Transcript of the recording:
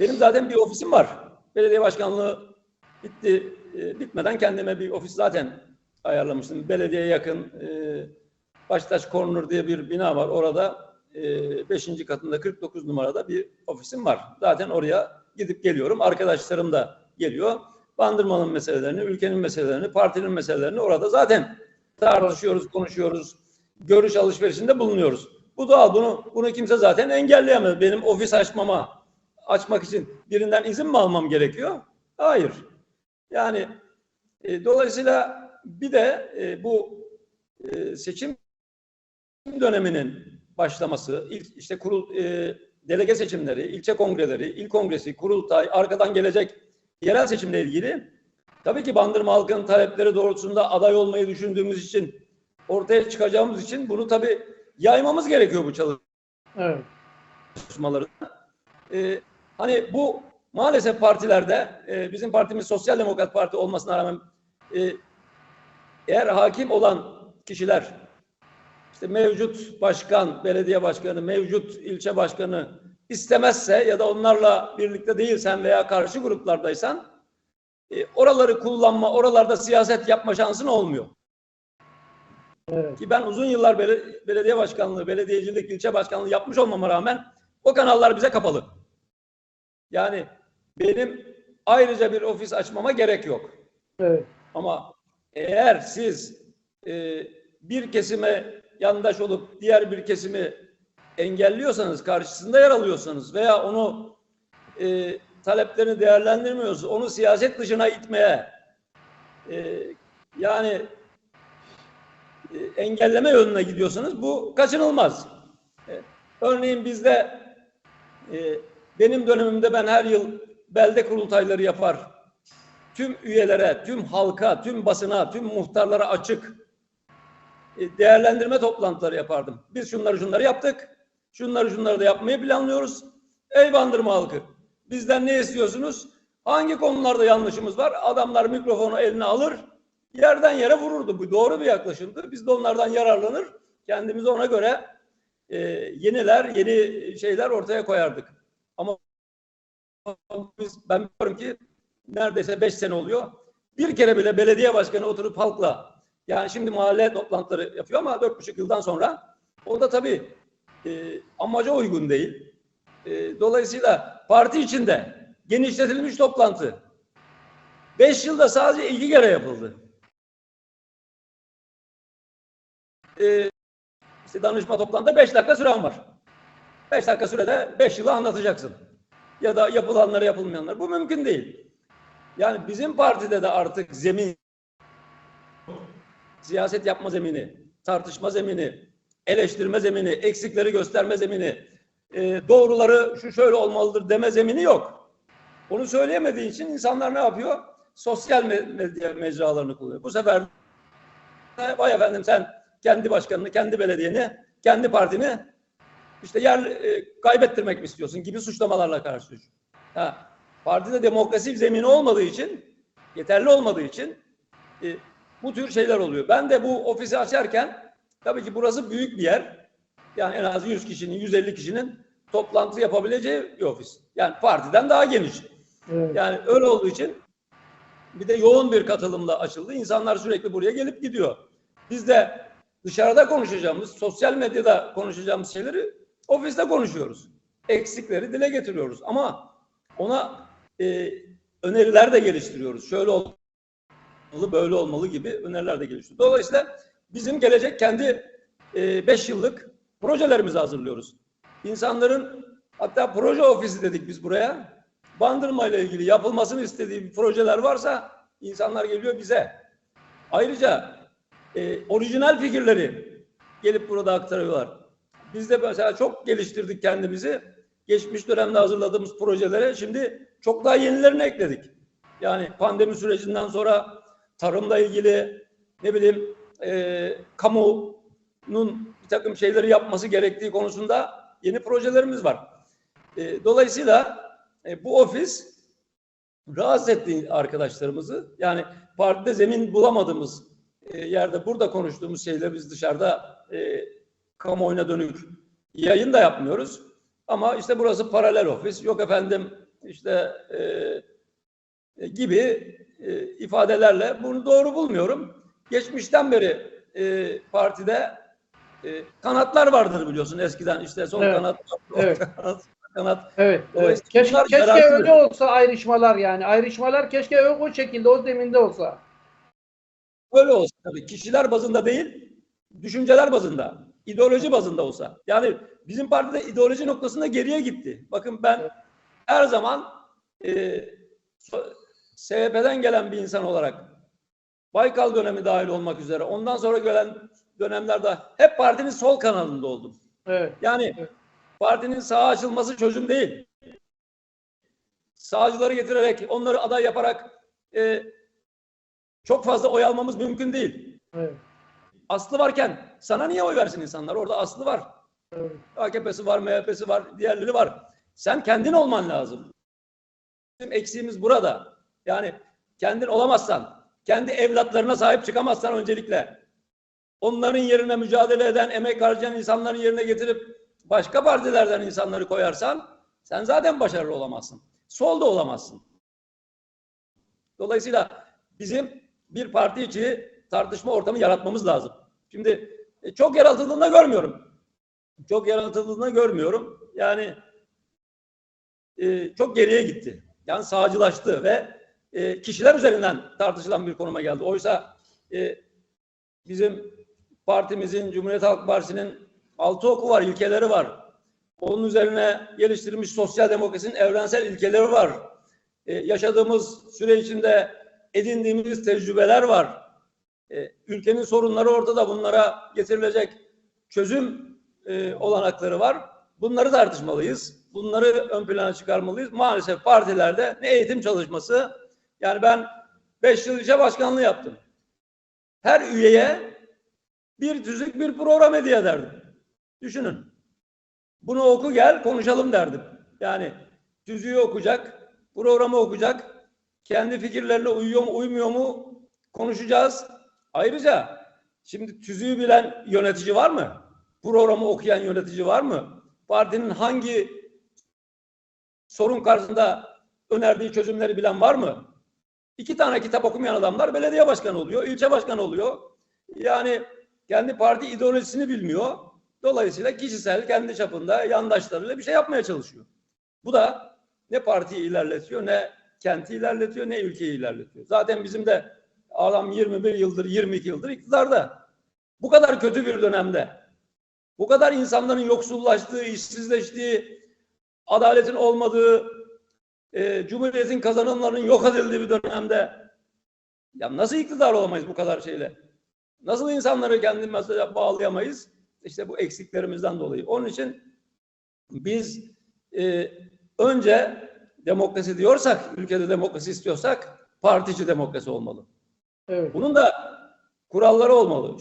Benim zaten bir ofisim var. Belediye başkanlığı bitti. E, bitmeden kendime bir ofis zaten ayarlamıştım. Belediyeye yakın e, Baştaş Corner diye bir bina var. Orada 5. katında 49 numarada bir ofisim var. Zaten oraya gidip geliyorum. Arkadaşlarım da geliyor. Bandırmanın meselelerini, ülkenin meselelerini, partinin meselelerini orada zaten tartışıyoruz, konuşuyoruz. Görüş alışverişinde bulunuyoruz. Bu doğal. Bunu bunu kimse zaten engelleyemez. Benim ofis açmama açmak için birinden izin mi almam gerekiyor? Hayır. Yani e, dolayısıyla bir de e, bu e, seçim döneminin başlaması, ilk işte kurul e, delege seçimleri, ilçe kongreleri, il kongresi, kurultay, arkadan gelecek yerel seçimle ilgili tabii ki Bandırma halkının talepleri doğrultusunda aday olmayı düşündüğümüz için ortaya çıkacağımız için bunu tabii yaymamız gerekiyor bu Evet. çalışmaları. Ee, hani bu maalesef partilerde e, bizim partimiz Sosyal Demokrat Parti olmasına rağmen e, eğer hakim olan kişiler işte mevcut başkan, belediye başkanı, mevcut ilçe başkanı istemezse ya da onlarla birlikte değilsen veya karşı gruplardaysan e, oraları kullanma, oralarda siyaset yapma şansın olmuyor. Evet. Ki ben uzun yıllar bele- belediye başkanlığı, belediyecilik, ilçe başkanlığı yapmış olmama rağmen o kanallar bize kapalı. Yani benim ayrıca bir ofis açmama gerek yok. Evet. Ama eğer siz e, bir kesime yandaş olup diğer bir kesimi engelliyorsanız, karşısında yer alıyorsanız veya onu e, taleplerini değerlendirmiyorsanız, onu siyaset dışına itmeye e, yani e, engelleme yönüne gidiyorsanız bu kaçınılmaz. E, örneğin bizde e, benim dönemimde ben her yıl belde kurultayları yapar. Tüm üyelere, tüm halka, tüm basına, tüm muhtarlara açık e, değerlendirme toplantıları yapardım. Biz şunları şunları yaptık. Şunları şunları da yapmayı planlıyoruz. Ey bandırma halkı. Bizden ne istiyorsunuz? Hangi konularda yanlışımız var? Adamlar mikrofonu eline alır. Yerden yere vururdu. Bu doğru bir yaklaşımdı. Biz de onlardan yararlanır. Kendimizi ona göre e, yeniler, yeni şeyler ortaya koyardık. Ama biz, ben biliyorum ki neredeyse beş sene oluyor. Bir kere bile belediye başkanı oturup halkla yani şimdi mahalle toplantıları yapıyor ama dört buçuk yıldan sonra o da tabii e, amaca uygun değil. E, dolayısıyla parti içinde genişletilmiş toplantı beş yılda sadece iki kere yapıldı. E, işte danışma toplantıda beş dakika süren var. Beş dakika sürede beş yılı anlatacaksın. Ya da yapılanları yapılmayanlar. Bu mümkün değil. Yani bizim partide de artık zemin siyaset yapma zemini, tartışma zemini, eleştirme zemini, eksikleri gösterme zemini, e, doğruları şu şöyle olmalıdır deme zemini yok. Onu söyleyemediği için insanlar ne yapıyor? Sosyal me- medya mecralarını kullanıyor. Bu sefer vay efendim sen kendi başkanını, kendi belediyeni, kendi partini işte yer e, kaybettirmek mi istiyorsun gibi suçlamalarla karşılaşıyor. Ha, partide demokrasi zemini olmadığı için, yeterli olmadığı için e, bu tür şeyler oluyor. Ben de bu ofisi açarken tabii ki burası büyük bir yer. Yani en az 100 kişinin, 150 kişinin toplantı yapabileceği bir ofis. Yani partiden daha geniş. Evet. Yani öyle olduğu için bir de yoğun bir katılımla açıldı. İnsanlar sürekli buraya gelip gidiyor. Biz de dışarıda konuşacağımız, sosyal medyada konuşacağımız şeyleri ofiste konuşuyoruz. Eksikleri dile getiriyoruz. Ama ona e, öneriler de geliştiriyoruz. Şöyle olmalı, böyle olmalı gibi öneriler de geliştiriyoruz. Dolayısıyla bizim gelecek kendi 5 yıllık projelerimizi hazırlıyoruz. İnsanların hatta proje ofisi dedik biz buraya. Bandırma ile ilgili yapılmasını istediği projeler varsa insanlar geliyor bize. Ayrıca e, orijinal fikirleri gelip burada aktarıyorlar. Biz de mesela çok geliştirdik kendimizi. Geçmiş dönemde hazırladığımız projelere şimdi çok daha yenilerini ekledik. Yani pandemi sürecinden sonra tarımla ilgili ne bileyim e, kamunun bir takım şeyleri yapması gerektiği konusunda yeni projelerimiz var. E, dolayısıyla e, bu ofis rahatsız etti arkadaşlarımızı. Yani partide zemin bulamadığımız e, yerde burada konuştuğumuz şeyleri biz dışarıda e, kamuoyuna dönük yayın da yapmıyoruz. Ama işte burası paralel ofis. Yok efendim işte e, e, gibi e, ifadelerle bunu doğru bulmuyorum. Geçmişten beri e, partide e, kanatlar vardır biliyorsun eskiden işte sol Evet. kanat, Evet. kanat, kanat. Evet. evet. Keşke, keşke öyle olsa ayrışmalar yani. Ayrışmalar keşke o şekilde o zeminde olsa. Böyle olsa tabii kişiler bazında değil, düşünceler bazında, ideoloji bazında olsa. Yani bizim partide ideoloji noktasında geriye gitti. Bakın ben her zaman e, SHP'den gelen bir insan olarak Baykal dönemi dahil olmak üzere ondan sonra gelen dönemlerde hep partinin sol kanalında oldum. Evet. Yani Evet. partinin sağa açılması çözüm değil. Sağcıları getirerek, onları aday yaparak e, çok fazla oy almamız mümkün değil. Evet. Aslı varken sana niye oy versin insanlar? Orada aslı var. AKP'si var, MHP'si var, diğerleri var. Sen kendin olman lazım. Bizim eksiğimiz burada. Yani kendin olamazsan, kendi evlatlarına sahip çıkamazsan öncelikle onların yerine mücadele eden, emek harcayan insanların yerine getirip başka partilerden insanları koyarsan sen zaten başarılı olamazsın. Sol da olamazsın. Dolayısıyla bizim bir parti içi tartışma ortamı yaratmamız lazım. Şimdi e, çok yaratıldığını görmüyorum. Çok yaratıldığını görmüyorum. Yani e, çok geriye gitti. Yani sağcılaştı ve e, kişiler üzerinden tartışılan bir konuma geldi. Oysa e, bizim partimizin, Cumhuriyet Halk Partisi'nin altı oku var, ilkeleri var. Onun üzerine geliştirilmiş sosyal demokrasinin evrensel ilkeleri var. E, yaşadığımız süre içinde edindiğimiz tecrübeler var. E, ülkenin sorunları ortada. Bunlara getirilecek çözüm e, olanakları var. Bunları tartışmalıyız. Bunları ön plana çıkarmalıyız. Maalesef partilerde ne eğitim çalışması, yani ben 5 yıl ilçe başkanlığı yaptım. Her üyeye bir tüzük bir program hediye ederdim. Düşünün. Bunu oku gel konuşalım derdim. Yani tüzüğü okuyacak, programı okuyacak, kendi fikirlerine uyuyor mu uymuyor mu konuşacağız. Ayrıca şimdi tüzüğü bilen yönetici var mı? Programı okuyan yönetici var mı? Partinin hangi sorun karşısında önerdiği çözümleri bilen var mı? İki tane kitap okumayan adamlar belediye başkanı oluyor, ilçe başkanı oluyor. Yani kendi parti ideolojisini bilmiyor. Dolayısıyla kişisel kendi çapında yandaşlarıyla bir şey yapmaya çalışıyor. Bu da ne partiyi ilerletiyor, ne kenti ilerletiyor, ne ülkeyi ilerletiyor. Zaten bizim de adam 21 yıldır, 22 yıldır iktidarda. Bu kadar kötü bir dönemde, bu kadar insanların yoksullaştığı, işsizleştiği, adaletin olmadığı, e, cumhuriyetin kazanımlarının yok edildiği bir dönemde ya nasıl iktidar olamayız bu kadar şeyle? Nasıl insanları kendimize bağlayamayız? İşte bu eksiklerimizden dolayı. Onun için biz e, önce demokrasi diyorsak, ülkede demokrasi istiyorsak partici demokrasi olmalı. Evet. Bunun da kuralları olmalı.